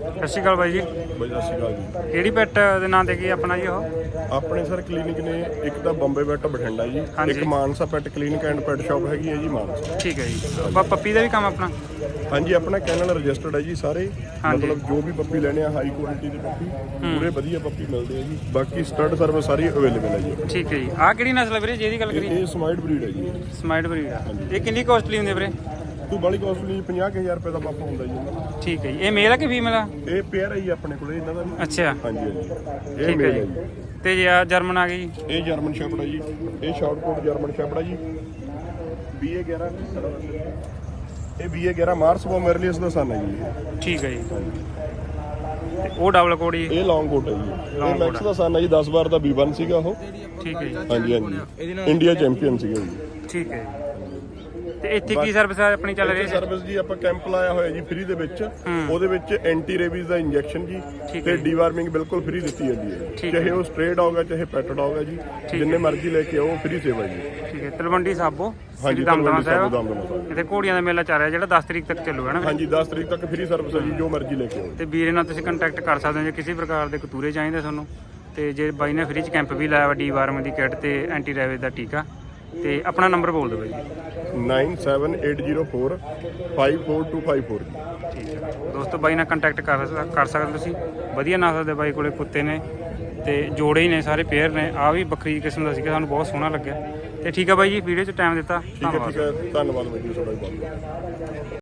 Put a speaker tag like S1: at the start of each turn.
S1: ਸਤਿ ਸ਼੍ਰੀ ਅਕਾਲ ਬਾਈ ਜੀ।
S2: ਬਾਈ ਸਤਿ ਸ਼੍ਰੀ ਅਕਾਲ ਜੀ।
S1: ਕਿਹੜੀ ਪੈਟ ਦੇ ਨਾਂ ਤੇ ਕੀ ਆਪਣਾ ਜੀ ਉਹ?
S2: ਆਪਣੇ ਸਰ ਕਲੀਨਿਕ ਨੇ ਇੱਕ ਤਾਂ ਬੰਬੇ ਪੈਟ ਬਠਿੰਡਾ ਜੀ
S1: ਹਾਂਜੀ।
S2: ਇੱਕ Mansa pet clinic and pet shop ਹੈਗੀ ਹੈ ਜੀ ਮਾਨਸਾ।
S1: ਠੀਕ ਹੈ ਜੀ। ਆਪਾਂ ਪੱਪੀ ਦਾ ਵੀ ਕੰਮ ਆਪਣਾ?
S2: ਹਾਂਜੀ ਆਪਣਾ ਕੈਨਲ ਰਜਿਸਟਰਡ ਹੈ ਜੀ ਸਾਰੇ।
S1: ਹਾਂਜੀ।
S2: ਮਤਲਬ ਜੋ ਵੀ ਪੱਪੀ ਲੈਣੇ ਆ ਹਾਈ ਕੁਆਲਿਟੀ ਦੇ ਪੱਪੀ ਪੂਰੇ ਵਧੀਆ ਪੱਪੀ ਮਿਲਦੇ ਆ ਜੀ। ਬਾਕੀ ਸਟੱਡ ਸਰਵਿਸ ਸਾਰੀ ਅਵੇਲੇਬਲ ਹੈ ਜੀ।
S1: ਠੀਕ ਹੈ ਜੀ। ਆਹ ਕਿਹੜੀ ਨਸਲ ਹੈ ਵੀਰੇ? ਜਿਹਦੀ ਗੱਲ
S2: ਇਹ
S1: ਕਰੀਏ।
S2: ਇਹ ਸਮਾਈਡ ਬਰੀਡ ਹੈ ਜੀ।
S1: ਸਮਾਈਟ ਬਰੀਡ ਆ। ਇਹ ਕਿੰਨੀ ਕਾਸਟਲੀ ਹੁੰਦੀ ਹੈ ਵੀਰੇ?
S2: ਤੂੰ ਬਾਲੀ ਕਾਸਟਲੀ 50000 ਰੁਪਏ ਦਾ ਪਾਪਾ ਹੁੰਦਾ ਜੀ।
S1: ਠੀਕ ਹੈ ਜੀ। ਇਹ ਮੇਲ ਆ ਕਿ ਫੀਮੇਲ ਆ?
S2: ਇਹ ਪੇਅਰ ਹੈ ਜੀ ਆਪਣੇ ਕੋਲੇ ਇਹਨਾਂ ਦਾ ਵੀ।
S1: ਅੱਛਾ।
S2: ਹਾਂਜੀ ਹਾਂਜੀ। ਇਹ
S1: ਠੀਕ ਹੈ
S2: ਮੇਲ ਹੈ
S1: ਜੀ।
S2: ਜੀ।
S1: ਤੇ ਜੇ ਆ ਜਰਮਨ ਆ ਗਈ। ਜੀ
S2: ਇਹ ਜਰਮਨ ਸ਼ੈਪਰਡ ਹੈ ਜੀ। ਇਹ ਸ਼ਾਰਟ ਕੋਟ ਜਰਮਨ ਸ਼ੈਪਰਡ ਹੈ ਜੀ। BA 11 ਇਹ BA 11 ਮਾਰਸ ਬੋਮਰਲੀਅਸ ਦਾ ਸਨ ਹੈ ਜੀ। ਇਹ।
S1: ਠੀਕ ਹੈ ਜੀ। ਤੇ ਉਹ ਡਬਲ ਕੋਡੀ
S2: ਇਹ ਲੌਂਗ ਕੋਟ ਹੈ ਜੀ।
S1: Long
S2: ਇਹ
S1: coat
S2: ਮੈਕਸ ਦਾ ਸਨ ਹੈ ਜੀ। 10 ਵਾਰ ਦਾ B1 ਸੀਗਾ ਉਹ।
S1: ਠੀਕ ਹੈ ਜੀ।
S2: ਹਾਂਜੀ ਹਾਂਜੀ। ਇੰਡੀਆ ਚੈਂਪੀਅਨ ਸੀਗਾ ਜੀ।
S1: ਠੀਕ ਹੈ ਜੀ। ਤੇ ਇੱਥੇ ਕੀ ਸਰਵਿਸ ਆਪਣੀ ਚੱਲ ਰਹੀ ਹੈ?
S2: ਸਰਵਿਸ ਜੀ ਆਪਾਂ ਕੈਂਪ ਲਾਇਆ ਹੋਇਆ ਜੀ ਫ੍ਰੀ ਦੇ ਵਿੱਚ। ਉਹਦੇ ਵਿੱਚ ਐਂਟੀ ਰੇਬੀਜ਼ ਦਾ ਇੰਜੈਕਸ਼ਨ ਜੀ ਤੇ। ਡੀਵਾਰਮਿੰਗ ਬਿਲਕੁਲ ਫ੍ਰੀ ਦਿੱਤੀ ਜਾਂਦੀ ਹੈ ਚਾਹੇ ਉਹ ਸਟ੍ਰੇਟ ਹੋਗਾ ਚਾਹੇ ਪੈਟ ਡੌਗ ਹੈ ਜੀ। ਜਿੰਨੇ ਮਰਜ਼ੀ ਲੈ ਕੇ ਆਓ ਫ੍ਰੀ ਸੇਵਾ ਜੀ।
S1: ਠੀਕ ਹੈ। ਤਲਵੰਡੀ ਸਾਬੋ ਸ੍ਰੀ
S2: ਦਮਦਮਾ ਸਾਹਿਬ।
S1: ਇੱਥੇ ਘੋੜੀਆਂ ਦਾ ਮੇਲਾ ਚੱਲ ਰਿਹਾ ਜਿਹੜਾ 10 ਤਰੀਕ ਤੱਕ ਚੱਲੂਗਾ ਨਾ।
S2: ਹਾਂਜੀ 10 ਤਰੀਕ ਤੱਕ ਫ੍ਰੀ ਸਰਵਿਸ ਹੈ ਜੀ ਜੋ ਮਰਜ਼ੀ ਲੈ ਕੇ ਆਓ।
S1: ਤੇ ਵੀਰੇ ਨਾਲ ਤੁਸੀਂ ਕੰਟੈਕਟ ਕਰ ਸਕਦੇ ਹੋ ਜੇ ਕਿਸੇ ਪ੍ਰਕਾਰ ਦੇ ਕਤੂਰੇ ਚਾਹੀਦੇ ਤੁਹਾਨੂੰ। ਤੇ ਜੇ ਬਾਈ ਨੇ ਫ੍ਰੀ ਚ ਕੈਂਪ ਵੀ ਲਾਇਆ ਵਾ ਡੀ ਵਾਰਮ ਦੀ ਕਿੱਟ ਤੇ ਐਂਟੀ ਰੈਬਿਸ ਦਾ ਟੀਕਾ ਤੇ ਆਪਣਾ ਨੰਬਰ ਬੋਲ ਦਿਓ ਬਾਈ ਜੀ।
S2: 97804 54254
S1: ਠੀਕ ਹੈ ਦੋਸਤੋ ਬਾਈ ਨਾਲ ਕੰਟੈਕਟ ਕਰ ਕਰ ਸਕਦੇ ਤੁਸੀਂ। ਵਧੀਆ ਨਸਲ ਦੇ ਬਾਈ ਕੋਲੇ ਕੁੱਤੇ ਨੇ ਤੇ ਜੋੜੇ ਹੀ ਨੇ ਸਾਰੇ ਪੇਅਰ ਨੇ। ਆ ਵੀ ਬੱਕਰੀ ਕਿਸਮ ਦਾ ਸੀਗਾ ਸਾਨੂੰ ਬਹੁਤ ਸੋਹਣਾ ਲੱਗਿਆ। ਤੇ ਠੀਕ ਹੈ ਬਾਈ ਜੀ ਵੀਡੀਓ 'ਚ ਟਾਈਮ ਦਿੱਤਾ।
S2: ਠੀਕ ਹੈ ਠੀਕ ਹੈ। ਧੰਨਵਾਦ। ਬਾਈ ਜੀ ਤੁਹਾਡਾ ਬਹੁਤ ਬਹੁਤ